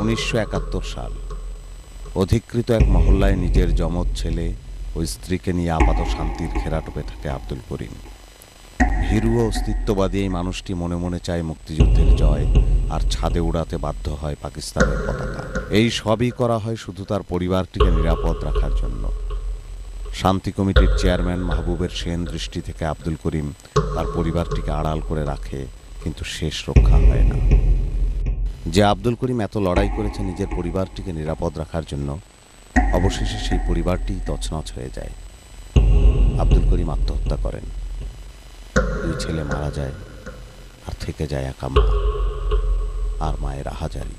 উনিশশো একাত্তর সাল। অধিকৃত এক মহল্লায় নিজের যমজ ছেলে ও স্ত্রীকে নিয়ে আপাত শান্তির ঘেরাটোপে থাকে আব্দুল করিম। ভীরু ও অস্তিত্ববাদী এই মানুষটি মনে মনে চায় মুক্তিযুদ্ধের জয় আর ছাদে উড়াতে বাধ্য হয় পাকিস্তানের পতাকা। এই সবই করা হয় শুধু তার পরিবারটিকে নিরাপদ রাখার জন্য। শান্তি কমিটির চেয়ারম্যান মাহবুবের সেন দৃষ্টি থেকে আব্দুল করিম তার পরিবারটিকে আড়াল করে রাখে, কিন্তু শেষ রক্ষা হয় না। যে আব্দুল করিম এত লড়াই করেছে নিজের পরিবারটিকে নিরাপদ রাখার জন্য, অবশেষে সেই পরিবারটি তছনছ হয়ে যায়। আব্দুল করিম আত্মহত্যা করেন। দুই ছেলে মারা যায় আর থেকে যায় একা মা আর মায়ের আহাজারি।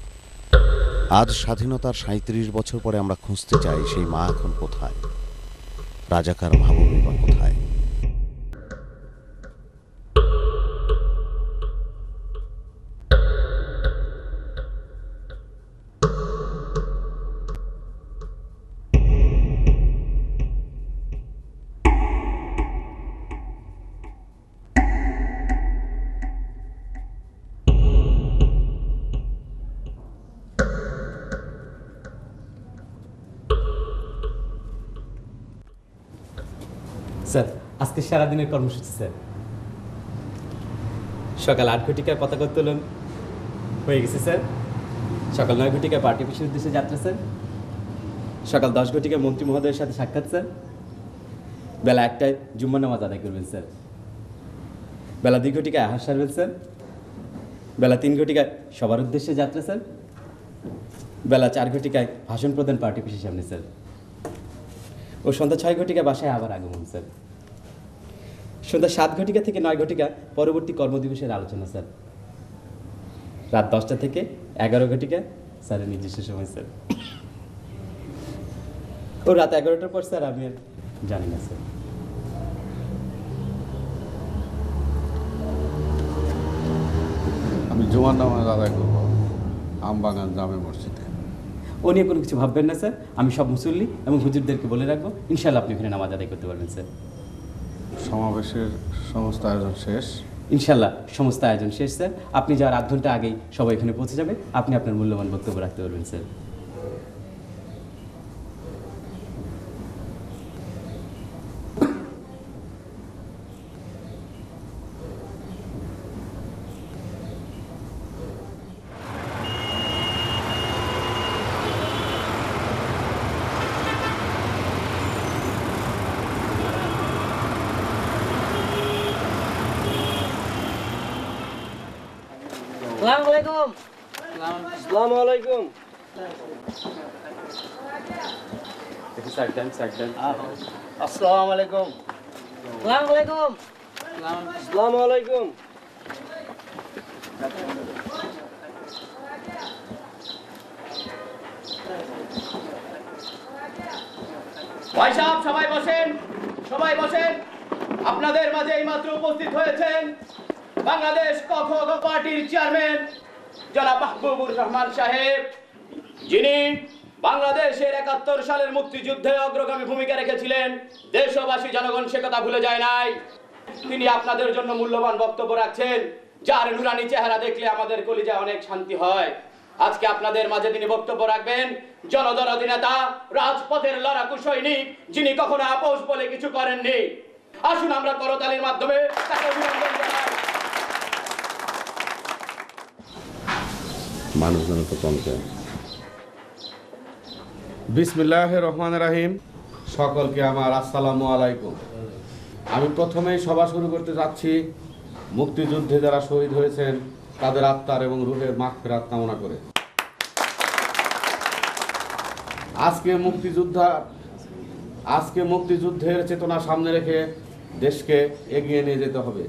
আজ স্বাধীনতার সাঁত্রিশ বছর পরে আমরা খুঁজতে চাই সেই মা এখন কোথায়? রাজাকার মাহবুবই বা কোথায়? স্যার, আজকে সারাদিনের কর্মসূচি, স্যার। সকাল আট ঘটিকায় পতাকা উত্তোলন হয়ে গেছে, স্যার। সকাল নয় ঘটিকায় পার্টি অফিসের উদ্দেশ্যে যাত্রা, স্যার। সকাল দশ ঘটিকায় মন্ত্রী মহোদয়ের সাথে সাক্ষাৎ, স্যার। বেলা একটায় জুম্মা নামাজ আদায় করবেন, স্যার। বেলা দুই ঘটিকায় আহার সারবেন, স্যার। বেলা তিন ঘটিকায় সবার উদ্দেশ্যে যাত্রা, স্যার। বেলা চার ঘটিকায় ভাষণ প্রদান পার্টি অফিসের সামনে, স্যার। ও সন্ধ্যা ছয় ঘটিকা বাসায় আবার আগমন, স্যার। সন্ধ্যা সাত ঘটিকা থেকে নয় ঘটিকা পরবর্তী কর্মদিবসের আলোচনা, স্যার। রাত দশটা থেকে এগারো ঘটিকা, স্যারের নিজস্ব সময়, স্যার। ও রাত এগারোটার পর, স্যার, আমি আর জানি না, স্যার। আমি জুমার নামাজ আদায় করব। আমবাগান জামে মসজিদে। ও নিয়ে কোনো কিছু ভাববেন না স্যার। আমি সব মুসল্লি এবং হুজুরদেরকে বলে রাখব ইনশাল্লাহ আপনি ওখানে নামাজ আদায় করতে পারবেন স্যার। সমাবেশের সমস্ত আয়োজন শেষ? ইনশাল্লাহ সমস্ত আয়োজন শেষ স্যার। আপনি যাওয়ার আধ ঘণ্টা আগেই সবাই এখানে পৌঁছে যাবে। আপনি আপনার মূল্যবান বক্তব্য রাখতে পারবেন স্যার। আলাইকুম। সালাম আলাইকুম। আসসালামু আলাইকুম। সালাম আলাইকুম। সালাম আলাইকুম। ভাই সাহেব সবাই বসেন সবাই বসেন। আপনাদের মাঝে এইমাত্র উপস্থিত হয়েছেন বাংলাদেশ কখ পার্টির চেয়ারম্যান জনাব মাহবুবুর রহমান সাহেব, যিনি বাংলাদেশের একাত্তর সালের মুক্তিযুদ্ধে অগ্রগামী ভূমিকা রেখেছিলেন, দেশবাসী, জনগণ সে কথা ভুলে যায় নাই। তিনি আপনাদের জন্য মূল্যবান বক্তব্য রাখছেন, যার নুরানি চেহারা দেখলে আমাদের কলিজায় অনেক শান্তি হয়। আজকে আপনাদের মাঝে তিনি বক্তব্য রাখবেন, জনদরদি নেতা, রাজপথের লড়াকু সৈনিক, যিনি কখনো আপোষ বলে কিছু করেননি। আসুন আমরা করতালির মাধ্যমে তাকে মানুষজন তো কম যায় বিসমিল্লাহ রহমান রাহিম সকলকে আমার আসসালামু আলাইকুম। আমি প্রথমেই সভা শুরু করতে যাচ্ছি। মুক্তিযুদ্ধে যারা শহীদ হয়েছেন, তাদের আত্মার এবং রুহের মাখ ফেরাত কামনা করে। আজকে মুক্তিযোদ্ধা, আজকে মুক্তিযুদ্ধের চেতনা সামনে রেখে দেশকে এগিয়ে নিয়ে যেতে হবে।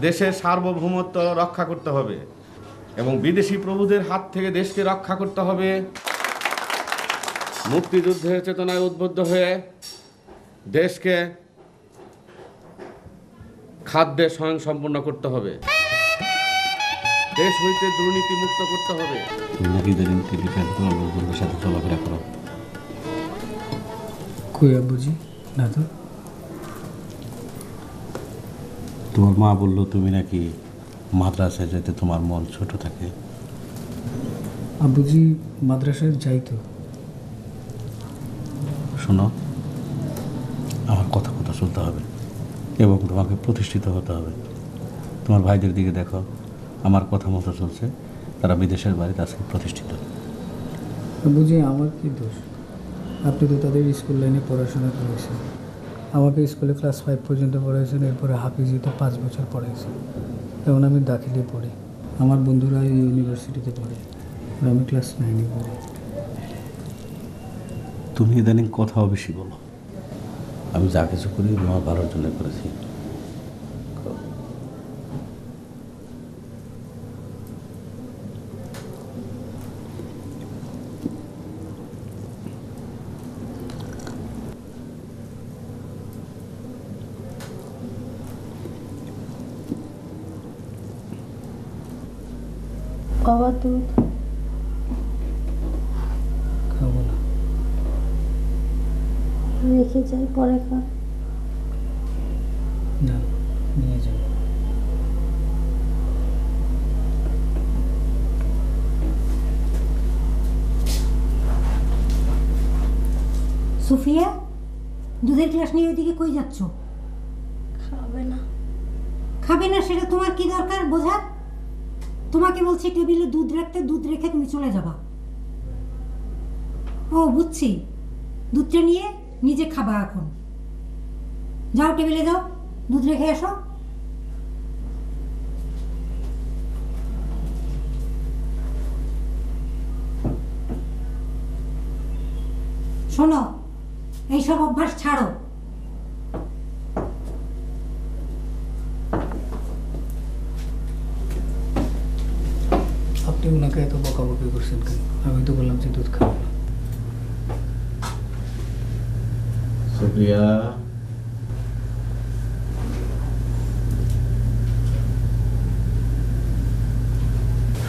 দেশের সার্বভৌমত্ব রক্ষা করতে হবে। এবং বিদেশি প্রভুদের হাত থেকে দেশকে রক্ষা করতে হবে। মুক্তিযুদ্ধের চেতনায় উদ্বুদ্ধ হয়ে দেশকে খাদ্যে স্বয়ং সম্পূর্ণ করতে হবে। দেশ হইতে দুর্নীতি মুক্ত করতে হবে। সাথে চলাফেরা করো। বুঝি না তো তোমার মা বলল তুমি নাকি মাদ্রাসায় যেতে তোমার মন ছোট থাকে? আব্বুজি মাদ্রাসায় যাইতো। শোনো আমার কথা কথা শুনতে হবে এবং তোমাকে প্রতিষ্ঠিত হতে হবে। তোমার ভাইদের দিকে দেখো আমার কথা মতো চলছে তারা বিদেশের বাড়িতে আজকে প্রতিষ্ঠিত। আব্বুজি আমার কি দোষ? আপনি তো তাদের স্কুল লাইনে পড়াশোনা করেছেন। আমাকে স্কুলে ক্লাস ফাইভ পর্যন্ত পড়াইছেন, এরপরে হাফিজিতে পাঁচ বছর পড়াইছেন যেমন আমি দাখিলে পড়ি। আমার বন্ধুরা ইউনিভার্সিটিতে পড়ে আমি ক্লাস নাইনে পড়ি। তুমি ইদানিং কথাও বেশি বলো। আমি যা কিছু করি আমার ভালোর জন্য করেছি। বাবা দুধ। খাব না। রেখে যাই পরে খা। না নিয়ে যাব। সুফিয়া দুধের গ্লাস নিয়ে ওইদিকে কই যাচ্ছ? খাবে না। খাবে না সেটা তোমার কি দরকার বোঝা? তোমাকে বলছি, টেবিলে দুধ রাখতে, দুধ রেখে তুমি চলে যাবা। ও, বুঝছি। দুধটা নিয়ে নিজে খাবা এখন। যাও টেবিলে যাও, দুধ রেখে এসো শোনো, এইসব অভ্যাস ছাড়ো। আপনি ওনাকে এত বকাবকি করছেন কেন? আমি তো বললাম যে দুধ খাব না।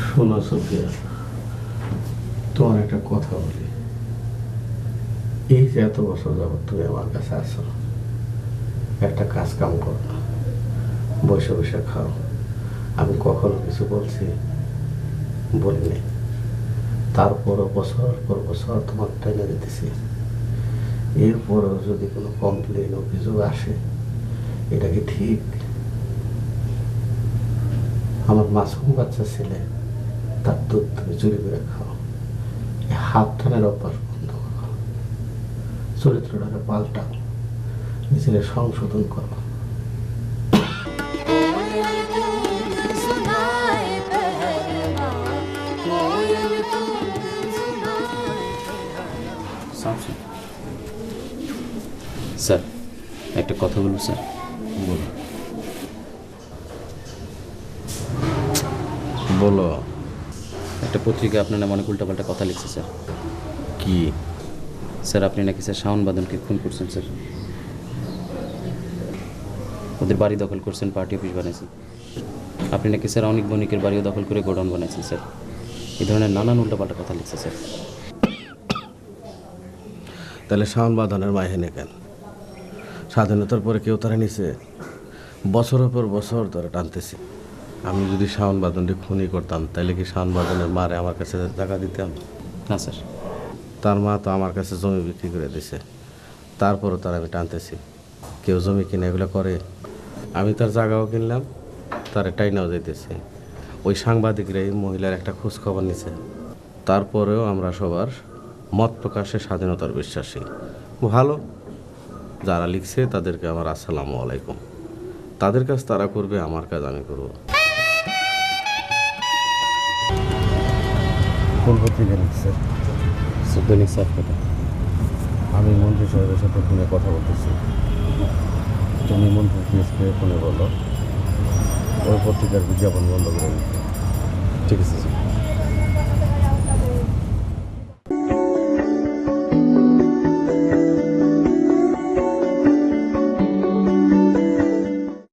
শোনো সুপ্রিয়া, তোমার একটা কথা বলি। এই যে এত বছর যাবত তুমি আমার কাছে আসো একটা কাজ কাম করো বসে বসে খাও। আমি কখনো কিছু বলছি বলিনি তারপরও বছর পর বছর তোমার টেনে দিতেছি। এরপরও যদি কোনো কমপ্লেন অভিযোগ আসে, এটা কি ঠিক? আমার মাসুম বাচ্চা ছেলে, তার দুধ তুমি চুরি করে খাও। হাত টানের অভ্যাস বন্ধ করো। চরিত্রটাকে পাল্টাও। নিজের সংশোধন করো। স্যার একটা কথা বলব স্যার? বলো। একটা পত্রিকা আপনার নামে অনেক উল্টাপাল্টা কথা লিখছে স্যার। কি? স্যার আপনি নাকি স্যার শাওন বাদনকে খুন করছেন স্যার। ওদের বাড়ি দখল করছেন পার্টি অফিস বানাইছেন। আপনি নাকি স্যার অনেক বণিকের বাড়িও দখল করে গোডাউন বানাইছেন স্যার। এই ধরনের নানান উল্টাপাল্টা কথা লিখছে স্যার। তাহলে শাওন বাঁধনের মাহেনে কেন? স্বাধীনতার পরে কেউ তারা নিছে বছরের পর বছর ধরে টানতেছি। আমি যদি শাওন বাদনটি খুনি করতাম তাহলে কি শাওন বাদনের মারে আমার কাছে টাকা দিতাম না স্যার। তার মা তো আমার কাছে জমি বিক্রি করে দিছে। তারপরও তার আমি টানতেছি। কেউ জমি কিনে এগুলো করে। আমি তার জায়গাও কিনলাম তার টাইনাও যাইতেছে ওই সাংবাদিকরা এই মহিলার একটা খোঁজ খবর নিছে। তারপরেও আমরা সবার মত প্রকাশে স্বাধীনতার বিশ্বাসী। ভালো? যারা লিখছে তাদেরকে আমার আসসালামু আলাইকুম। তাদের কাজ তারা করবে আমার কাজ আমি করব। কোন পত্রিকা লিখছে? আমি মন্ত্রী সাহেবের সাথে ফোনে কথা বলতেছি। তুমি মন্ত্রী পিএসকে ফোনে বলো ওই পত্রিকার বিজ্ঞাপন বন্ধ করে দিতে। ঠিক আছে স্যার।